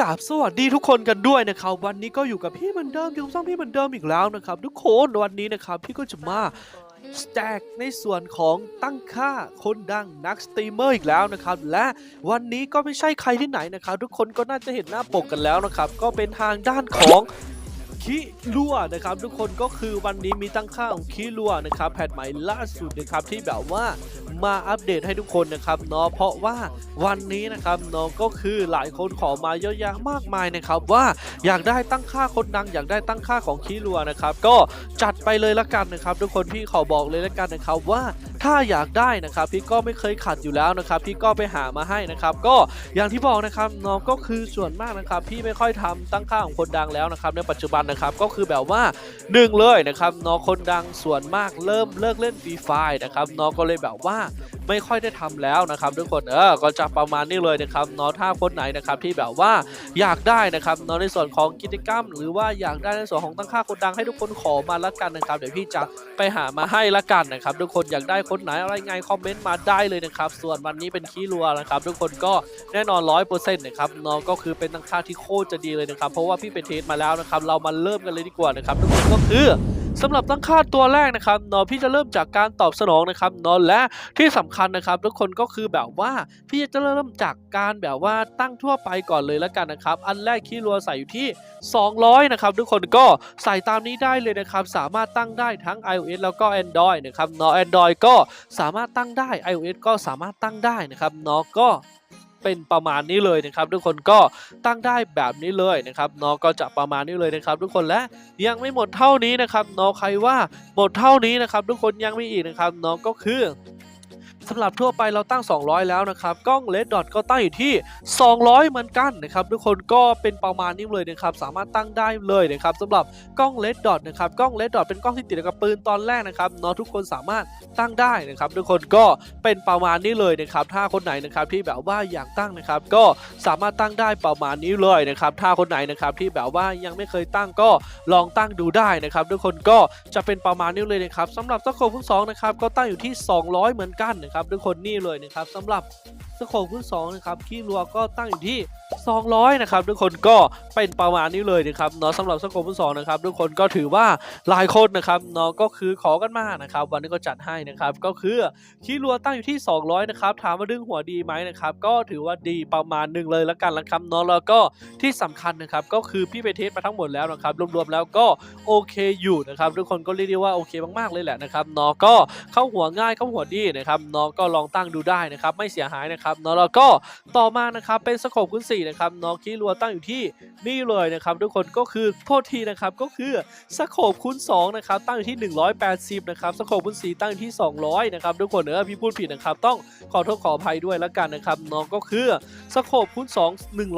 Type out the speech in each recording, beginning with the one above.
กราบสวัสดีทุกคนกันด้วยนะครับ วันนี้ก็อยู่กับพี่เหมือนเดิมอยู่กับช่องพี่เหมือนเดิมอีกแล้วนะครับ ทุกคนวันนี้นะครับพี่ก็จะมาสแต็กในส่วนของตั้งค่าคนดังนักสตรีมเมอร์อีกแล้วนะครับ และวันนี้ก็ไม่ใช่ใครที่ไหนนะครับ ทุกคนก็น่าจะเห็นหน้าปกกันแล้วนะครับ ก็เป็นทางด้านของ คิลัวนะครับทุกคนก็คือวันนี้มีตั้งค่าของคิลัวนะครับแพทใหม่ล่าสุดนะครับที่แบบว่ามาอัปเดตให้ทุกคนนะครับเนาะเพราะว่าวันนี้นะครับเนาะก็คือหลายคนขอมาเยอะแยะมากมายนะครับว่าอยากได้ตั้งค่าคนดัง อยากได้ตั้งค่าของคีรัวนะครับก็จัดไปเลยละกันนะครับ ทุกคนพี่ขอบอกเลยละกันนะครับว่า ถ้าอยากได้นะครับพี่ก็ไม่เคยขัดอยู่แล้วนะครับพี่ก็ไปหามาให้นะครับก็อย่างที่บอกนะครับน้องก็คือส่วนมากนะครับพี่ไม่ค่อยทำตั้งค่าของคนดังแล้วนะครับในปัจจุบันนะครับก็คือแบบว่าหนึ่งเลยนะครับน้องคนดังส่วนมากเริ่มเลิกเล่นฟรีไฟนะครับน้องก็เลยแบบว่า ไม่ค่อยได้ทำแล้วนะครับทุกคนเออก็จะประมาณนี้เลยนะครับเนาะถ้าคนไหนนะครับที่แบบว่าอยากได้นะครับเนาะในส่วนของกิจกรรม หรือว่าอยากได้ในส่วนของตั้งค่าคนดังให้ทุกคนขอมาละกันนะครับ เดี๋ยวพี่จะไปหามาให้ละกันนะครับทุกคนอยากได้คนไหนอะไรไงคอมเมนต์มาได้เลยนะครับส่วนวันนี้เป็นขี้รัวนะครับทุกคนก็แน่นอนร้อยเปอร์เซ็นต์นะครับเนาะก็คือเป็นตั้งค่าที่โคตรจะดีเลยนะครับเพราะว่าพี่ไปเทสมาแล้วนะครับเรามาเริ่มกันเลยดีกว่านะครับทุกคนก็คือ สำหรับตั้งค่าตัวแรกนะครับเนาะพี่จะเริ่มจากการตอบสนองนะครับเนาะและที่สำคัญนะครับ ทุกคนก็คือแบบว่าพี่จะเริ่มจากการแบบว่าตั้งทั่วไปก่อนเลยแล้วกันนะครับ อันแรกคีรัวใส่อยู่ที่ 200 นะครับ ทุกคนก็ใส่ตามนี้ได้เลยนะครับ สามารถตั้งได้ทั้ง iOS แล้วก็ Android นะครับเนาะ Android ก็สามารถตั้งได้ iOS ก็สามารถตั้งได้นะครับเนาะก็ เป็นประมาณนี้เลยนะครับ ทุกคนก็ตั้งได้แบบนี้เลยนะครับเนาะก็จะประมาณนี้เลยนะครับ ทุกคนและยังไม่หมดเท่านี้นะครับเนาะใครว่าหมดเท่านี้นะครับ ทุกคนยังมีอีกนะครับเนาะก็คือ สำหรับทั่วไปเราตั้ง 200 แล้วนะครับ กล้องเลดดอทก็ตั้งอยู่ที่ 200 เหมือนกันนะครับ ทุกคนก็เป็นประมาณนี้เลยนะครับ สามารถตั้งได้เลยนะครับสำหรับกล้องเลดดอทนะครับ กล้องเลดดอทเป็นกล้องที่ติดกับปืนตอนแรกนะครับเนาะทุกคนสามารถตั้งได้นะครับ ทุกคนก็เป็นประมาณนี้เลยนะครับ ถ้าคนไหนนะครับที่แบบว่าอยากตั้งนะครับ ก็สามารถตั้งได้ประมาณนี้เลยนะครับ ถ้าคนไหนนะครับที่แบบว่ายังไม่เคยตั้งก็ลองตั้งดูได้นะครับ ทุกคนก็จะเป็นประมาณนี้เลยนะครับสำหรับสโคปพุ่งสองนะครับก็ตั้งอยู่ที่ 200 เหมือนกันนะครับทุกคนนี่เลยนะครับสำหรับ สโคปพุ่งสองนะครับขี้รัวก็ตั้งอยู่ที่ 200 นะครับทุกคนก็เป็นประมาณนี้เลยนะครับเนาะสำหรับสโคปพุ่งสองนะครับทุกคนก็ถือว่าหลายคนนะครับเนาะก็คือขอกันมานะครับ วันนี้ก็จัดให้นะครับก็คือขี้รัวตั้งอยู่ที่ 200 นะครับถามว่าดึงหัวดีไหมนะครับก็ถือว่าดีประมาณหนึ่งเลยละกันละครับเนาะแล้วก็ที่สำคัญนะครับก็คือพี่ไปเทสมาทั้งหมดแล้วนะครับรวมๆแล้วก็โอเคอยู่นะครับทุกคนก็เรียกได้ว่าโอเคมากๆเลยแหละนะครับเนาะก็เข้าหัวง่ายเข้าหัวดีนะครับเนาะก็ลองตั้งดูได้นะครับไม่เสียหายนะครับเนาะแล้วก็ต่อมานะครับเป็นสโคปคูณ4นะครับเนาะคีรัวตั้งอยู่ที่นี่เลยนะครับทุกคนก็คือโทษทีนะครับก็คือสโคปคูณ2นะครับตั้งอยู่ที่ 180นะครับสโคปคูณ4ตั้งอยู่ที่ 200นะครับทุกคนเออพี่พูดผิดนะครับต้องขอโทษขออภัยด้วยแล้วกันนะครับเนาะก็คือสโคปคูณ2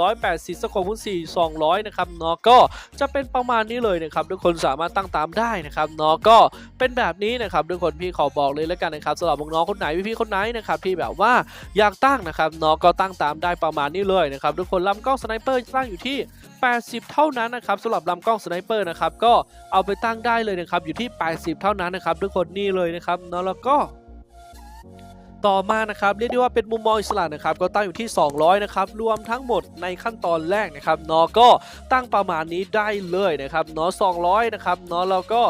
180สโคปคูณ4 200นะครับเนาะก็จะเป็นประมาณนี้เลยนะครับทุกคนสามารถตั้งตามได้นะครับเนาะก็เป็นแบบนี้นะครับทุกคนพี่ขอบอกเลยแล้วกันนะครับสำหรับน้องๆคนไหนพี่ๆคนไหนนะครับที่แบบว่าอยากตั้งนะครับน้องก็ตั้งตามได้ประมาณนี้เลยนะครับทุกคนลำกล้องสไนเปอร์ตั้งอยู่ที่ 80 เท่านั้นนะครับสำหรับลำกล้องสไนเปอร์นะครับก็เอาไปตั้งได้เลยนะครับอยู่ที่ 80 เท่านั้นนะครับทุกคนนี่เลยนะครับเนาะแล้วก็ ต่อมานะครับเรียกได้ว่าเป็นมุมมองอิสระนะครับก็ตั้งอยู่ที่ 200นะครับรวมทั้งหมดในขั้นตอนแรกนะครับเนาะก็ตั้งประมาณนี้ได้เลยนะครับเนาะ200นะครับเนาะแล้วก็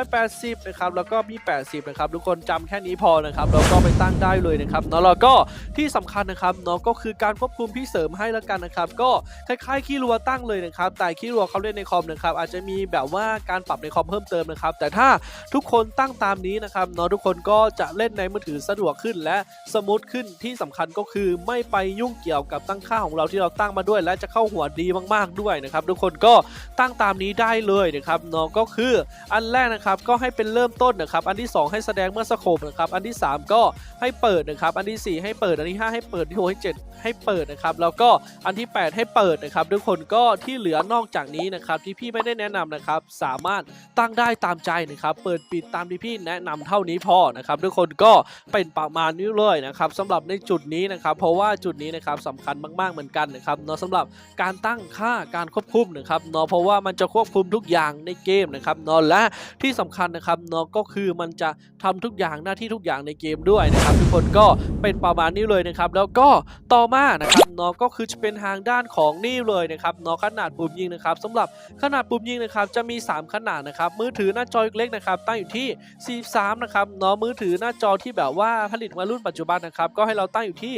180นะครับแล้วก็มี80นะครับทุกคนจำแค่นี้พอนะครับแล้วก็ไปตั้งได้เลยนะครับเนาะแล้วก็ที่สำคัญนะครับเนาะก็คือการควบคุมพี่เสริมให้แล้วกันนะครับก็คล้ายๆขี้รัวตั้งเลยนะครับแต่ขี้รัวเขาเล่นในคอมนะครับอาจจะมีแบบว่าการปรับในคอมเพิ่มเติมนะครับแต่ถ้าทุกคนตั้งตามนี้นะครับเนาะทุกคนก็จะเล่นในมือถือสะดวกขึ้นและสมูทขึ้นที่สำคัญก็คือไม่ไปยุ่งเกี่ยวกับตั้งค่าของเราที่เราตั้งมาด้วย และจะเข้าหัวดีมากๆด้วยนะครับทุกคนก็ตั้งตามนี้ได้เลยนะครับเนาะก็คืออันแรกนะครับก็ให้เป็นเริ่มต้นนะครับ อันที่ 2 ให้แสดงเมื่อสโคปนะครับอันที่ 3 ก็ให้เปิดนะครับ อันที่ 4 ให้เปิดอันที่5ให้เปิดที่6ให้7ให้เปิดนะครับแล้วก็อันที่ 8 ให้เปิดนะครับทุกคนก็ที่เหลือนอกจากนี้นะครับที่พี่ไม่ได้แนะนำนะครับสามารถตั้งได้ตามใจนะครับเปิดปิดตามที่พี่แนะนำเท่านี้พอนะครับทุกคนก็เป็นประมาณนี้เลยนะครับสำหรับในจุดนี้นะครับ เพราะว่าจุดนี้นะครับสำคัญมากๆเหมือนกันนะครับเนาะสำหรับการตั้งค่าการควบคุมนะครับเนาะเพราะว่ามันจะควบคุมทุกอย่างในเกมนะครับเนาะและที่สำคัญนะครับเนาะก็คือมันจะทำทุกอย่างหน้าที่ทุกอย่างในเกมด้วยนะครับ ทุกคนก็เป็นประมาณนี้เลยนะครับ แล้วก็ต่อมานะครับเนาะก็คือจะเป็นทางด้านของนี่เลยนะครับเนาะขนาดปุ่มยิงนะครับสำหรับขนาดปุ่มยิงนะครับจะมี 3 ขนาดนะครับมือถือหน้าจอเล็กนะครับตั้งอยู่ที่ 43 นะครับเนาะมือถือหน้าจอที่แบบว่าผลิตมารุ่นปัจจุบันนะครับ ก็ให้เราตั้งอยู่ที่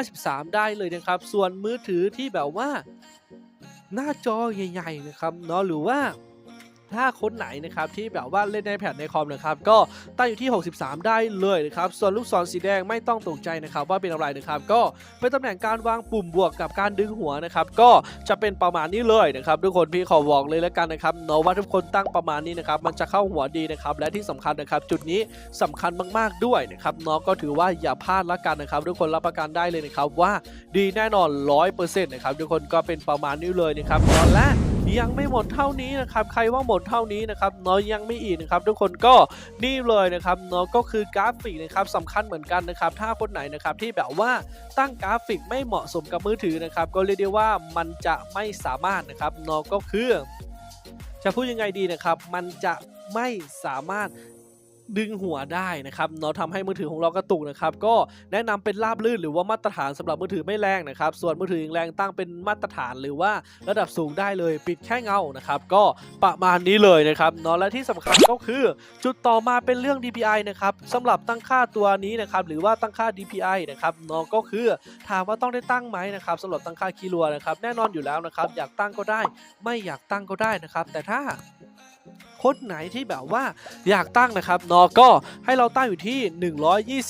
53 ได้เลยนะครับ ส่วนมือถือที่แบบว่าหน้าจอใหญ่ ๆ นะครับเนาะหรือว่า ถ้าคนไหนนะครับที่แบบว่าเล่นในแพดในคอมนะครับก็ตั้งอยู่ที่ 63 ได้เลยนะครับส่วนลูกศรสีแดงไม่ต้องตกใจนะครับว่าเป็นอะไรนะครับก็เป็นตำแหน่งการวางปุ่มบวกกับการดึงหัวนะครับก็จะเป็นประมาณนี้เลยนะครับทุกคนพี่ขอบอกเลยแล้วกันนะครับเนาะว่าทุกคนตั้งประมาณนี้นะครับมันจะเข้าหัวดีนะครับและที่สำคัญนะครับจุดนี้สำคัญมากๆด้วยนะครับเนาะก็ถือว่าอย่าพลาดละกันนะครับทุกคนรับประกันได้เลยนะครับว่าดีแน่นอน 100%นะครับทุกคนก็เป็นประมาณนี้เลยนะครับตอนแรก ยังไม่หมดเท่านี้นะครับใครว่าหมดเท่านี้นะครับเนาะยังไม่อีกนะครับทุกคนก็นี่เลยนะครับเนาะก็คือกราฟิกนะครับสำคัญเหมือนกันนะครับถ้าคนไหนนะครับที่แบบว่าตั้งกราฟิกไม่เหมาะสมกับมือถือนะครับก็เรียกได้ว่ามันจะไม่สามารถนะครับเนาะก็คือจะพูดยังไงดีนะครับ มันจะไม่สามารถ ดึงหัวได้นะครับเนาะทำให้มือถือของเรากระตุกนะครับก็แนะนำเป็นราบลื่นหรือว่ามาตรฐานสำหรับมือถือไม่แรงนะครับส่วนมือถือแรงตั้งเป็นมาตรฐานหรือว่าระดับสูงได้เลยปิดแค่เงานะครับก็ประมาณนี้เลยนะครับเนาะและที่สำคัญก็คือจุดต่อมาเป็นเรื่อง DPI นะครับสำหรับตั้งค่าตัวนี้นะครับหรือว่าตั้งค่า DPI นะครับเนาะก็คือถามว่าต้องได้ตั้งไหมนะครับสำหรับตั้งค่าคีรัวนะครับแน่นอนอยู่แล้วนะครับอยากตั้งก็ได้ ไม่อยากตั้งก็ได้นะครับแต่ถ้า คนไหนที่แบบว่าอยากตั้งนะครับนาะก็ให้เราตั้งอยู่ที่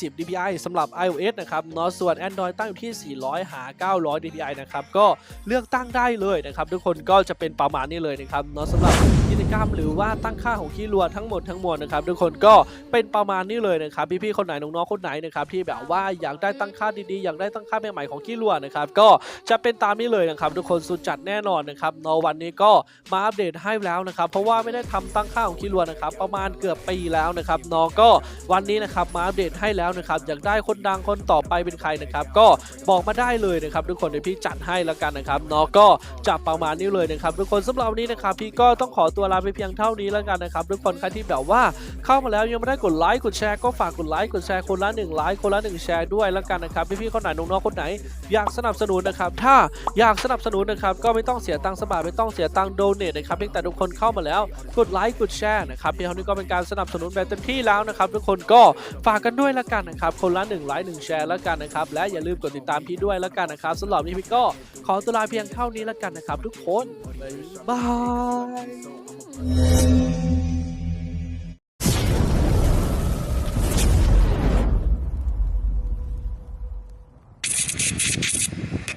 120 dpi สำหรับ iOS นะครับนาะส่วน Android ตั้งอยู่ที่ 400 หา 900 dpi นะครับก็เลือกตั้งได้เลยนะครับทุกคนก็จะเป็นประมาณนี้เลยนะครับนาะสำหรับกิจกรรมหรือว่าตั้งค่าของคีย์รัวทั้งหมดทั้งมวลนะครับทุกคนก็เป็นประมาณนี้เลยนะครับพี่ๆคนไหนน้องๆคนไหนนะครับที่แบบว่าอยากได้ตั้งค่าดีๆอยากได้ตั้งค่าใหม่ๆของคีย์รัวนะครับก็จะเป็นตามนี้เลยนะครับทุกคนสุดจัดแน่นอนนะครับนาะวันนี้ก็มาอัปเดตให้แล้วนะครับเพราะว่าไม่ได้ทำตั้งค่าของคีย์รัวนะครับประมาณเกือบปีแล้วนะครับเนาะก็วันนี้นะครับมาอัปเดตให้แล้วนะครับอยากได้คนดังคนต่อไปเป็นใครนะครับก็บอกมาได้เลยนะครับทุกคนเดี๋ยวพี่จัดให้แล้วกันนะครับเนาะก็จะประมาณนี้เลยนะครับทุกคนสำหรับวันนี้นะครับพี่ก็ต้องขอตัวลาไปเพียงเท่านี้แล้วกันนะครับทุกคนใครที่แบบว่าเข้ามาแล้วยังไม่ได้กดไลค์กดแชร์ก็ฝากกดไลค์กดแชร์คนละหนึ่งไลค์คนละหนึ่งแชร์ด้วยแล้วกันนะครับพี่ๆคนไหนน้องๆคนไหน อยากสนับสนุนนะครับถ้าอยากสนับสนุนนะครับก็ไม่ต้องเสียตังค์สมัครไม่ต้องเสียตังค์โดเนทนะครับเพียงแต่ทุกคนเข้ามาแล้วกดไลค์กดแชร์นะครับเพียงเท่านี้ก็เป็นการสนับสนุนแบบเต็มที่แล้วนะครับ ทุกคนก็ฝากกันด้วยละกันนะครับ คนละ1ไลค์1แชร์แล้วกันนะครับ และอย่าลืมกดติดตามพี่ด้วยแล้วกันนะครับสำหรับนี้พี่ก็ขอตัวลาเพียงเท่านี้แล้วกันนะครับ ทุกคนบ๊ายบาย